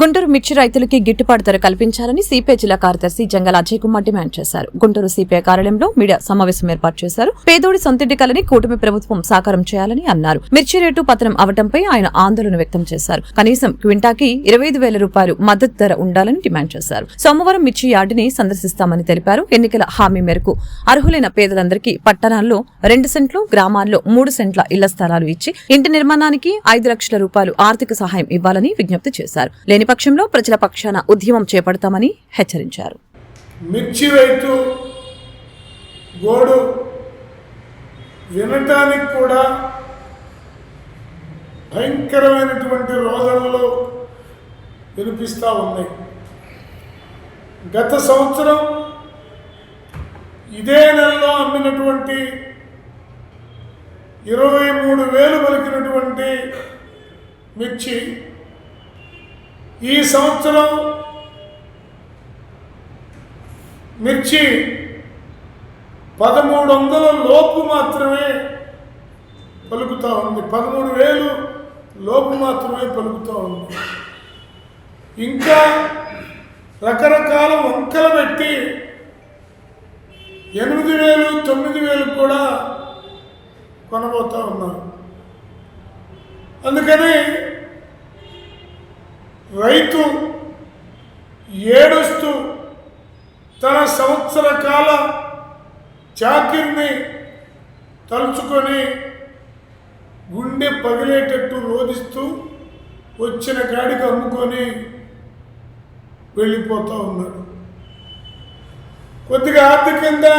గుంటూరు మిర్చి రైతులకి గిట్టుబాటు ధర కల్పించాలని సిపిఐ జిల్లా కార్యదర్శి జంగల్ అజయ్ కుమార్ డిమాండ్ చేశారు. గుంటూరు సిపిఐ కార్యాలయంలో మీడియా సమావేశం ఏర్పాటు చేశారు. పేదోడి సొంతింటి కలని కూటమి ప్రభుత్వం సాకారం చేయాలని అన్నారు. మిర్చి రేటు పతనం అవడంపై ఆయన ఆందోళన వ్యక్తం చేశారు. కనీసం క్వింటాకి ఇరవై ఐదు వేల రూపాయలు మద్దతు ధర ఉండాలని డిమాండ్ చేశారు. సోమవారం మిర్చి యార్డుని సందర్శిస్తామని తెలిపారు. ఎన్నికల హామీ మేరకు అర్హులైన పేదలందరికీ పట్టణాల్లో రెండు సెంట్లు గ్రామాల్లో మూడు సెంట్ల ఇళ్ళ స్థలాలు ఇచ్చి ఇంటి నిర్మాణానికి ఐదు లక్షల రూపాయలు ఆర్థిక సహాయం ఇవ్వాలని విజ్ఞప్తి చేశారు. లేని పక్షంలో ప్రజల పక్షాన ఉద్యమం చేపడతామని హెచ్చరించారు. మిర్చి రైతు గోడు వినటానికి కూడా భయంకరమైనటువంటి రోజులలో వినిపిస్తూ ఉన్నాయి. గత సంవత్సరం ఇదే నెలలో అమ్మినటువంటి ఇరవై మూడు వేలు పలికినటువంటి మిర్చి ఈ సంవత్సరం మిర్చి పదమూడు వందల లోపు మాత్రమే పలుకుతూ ఉంది. పదమూడు వేలు లోపు మాత్రమే పలుకుతూ ఉంది. ఇంకా రకరకాల వంకలు పెట్టి ఎనిమిది వేలు తొమ్మిది వేలు కూడా కొనబోతూ ఉన్నారు. అందుకని రైతు ఏడుస్తూ తన సంవత్సర కాల చాకిరిని తలుచుకొని గుండె పగిలేటట్టు రోధిస్తూ వచ్చిన కాడికి అమ్ముకొని వెళ్ళిపోతూ ఉన్నాడు. కొద్దిగా ఆర్థికంగా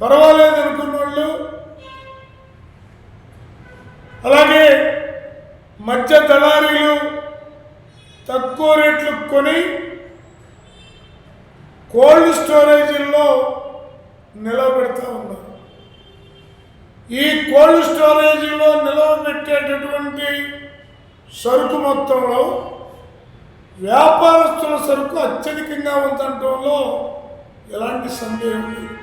పర్వాలేదు అనుకున్న వాళ్ళు అలాగే మధ్య దళారీలు తక్కువ రేట్లు కొని కోల్డ్ స్టోరేజీల్లో నిలబెడతా ఉన్నారు. ఈ కోల్డ్ స్టోరేజీలో నిలవబెట్టేటటువంటి సరుకు మొత్తంలో వ్యాపారస్తుల సరుకు అత్యధికంగా ఉందంటంలో ఎలాంటి సందేహం లేదు.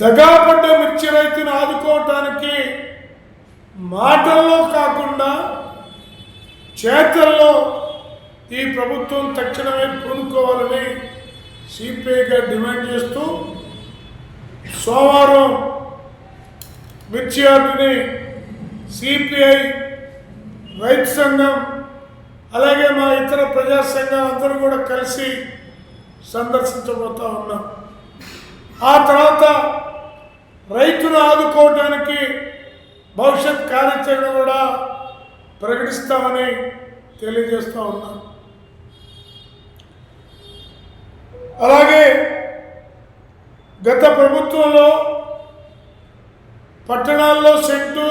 దగాపడ్డ మిర్చి చేతల్లో ఈ ప్రభుత్వం తక్షణమే పూనుకోవాలని సిపిఐగా డిమాండ్ చేస్తూ సోమవారం మిర్చి ఆర్డుని సిపిఐ రైతు సంఘం అలాగే మా ఇతర ప్రజా సంఘాలు అందరూ కూడా కలిసి సందర్శించబోతా ఉన్నాం. ఆ తర్వాత రైతును ఆదుకోవడానికి భవిష్యత్ కార్యాచరణ కూడా ప్రకటిస్తామని తెలియజేస్తూ ఉన్నాం. అలాగే గత ప్రభుత్వంలో పట్టణాల్లో సెంటు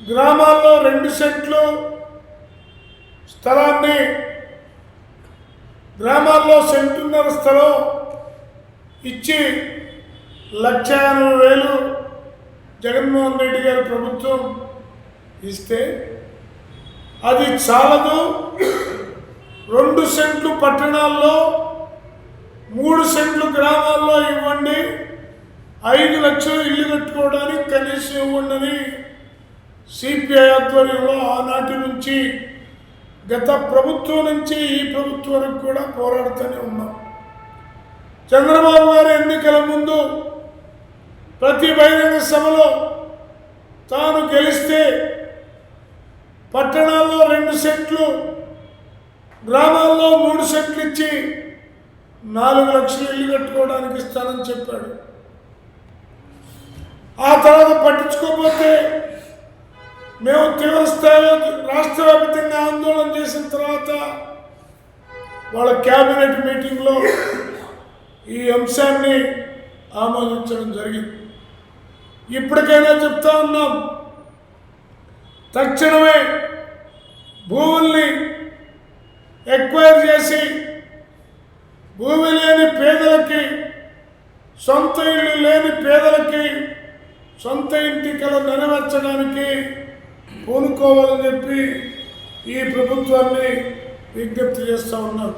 గ్రామాల్లో రెండు సెంట్లు స్థలాన్ని గ్రామాల్లో సెంటున్నర స్థలం ఇచ్చి లక్ష ఎనభై వేలు జగన్మోహన్ రెడ్డి గారి ప్రభుత్వం ఇస్తే అది చాలదు. రెండు సెంట్లు పట్టణాల్లో మూడు సెంట్లు గ్రామాల్లో ఇవ్వండి. ఐదు లక్షలు ఇల్లు కట్టుకోవడానికి కనీసం ఇవ్వండి సిపిఐ ఆధ్వర్యంలో ఆనాటి నుంచి గత ప్రభుత్వం నుంచి ఈ ప్రభుత్వం వరకు కూడా పోరాడుతూనే ఉన్నాం. చంద్రబాబు గారు ఎన్నికల ముందు ప్రతి బహిరంగ సభలో తాను గెలిస్తే పట్టణాల్లో రెండు సెంట్లు గ్రామాల్లో మూడు సెంట్లు ఇచ్చి నాలుగు లక్షలు ఇల్లు కట్టుకోవడానికి ఇస్తానని చెప్పాడు. ఆ తర్వాత పట్టించుకోకపోతే మేము తీవ్ర స్థాయిలో రాష్ట్ర వ్యాప్తంగా ఆందోళన చేసిన తర్వాత వాళ్ళ క్యాబినెట్ మీటింగ్లో ఈ అంశాన్ని ఆమోదించడం జరిగింది. ఇప్పటికైనా చెప్తా ఉన్నాం. తక్షణమే భూముల్ని ఎక్వైర్ చేసి భూమి లేని పేదలకి సొంత ఇల్లు లేని పేదలకి సొంత ఇంటి కల నెరవేర్చడానికి పూనుకోవాలని చెప్పి ఈ ప్రభుత్వాన్ని విజ్ఞప్తి చేస్తూ ఉన్నారు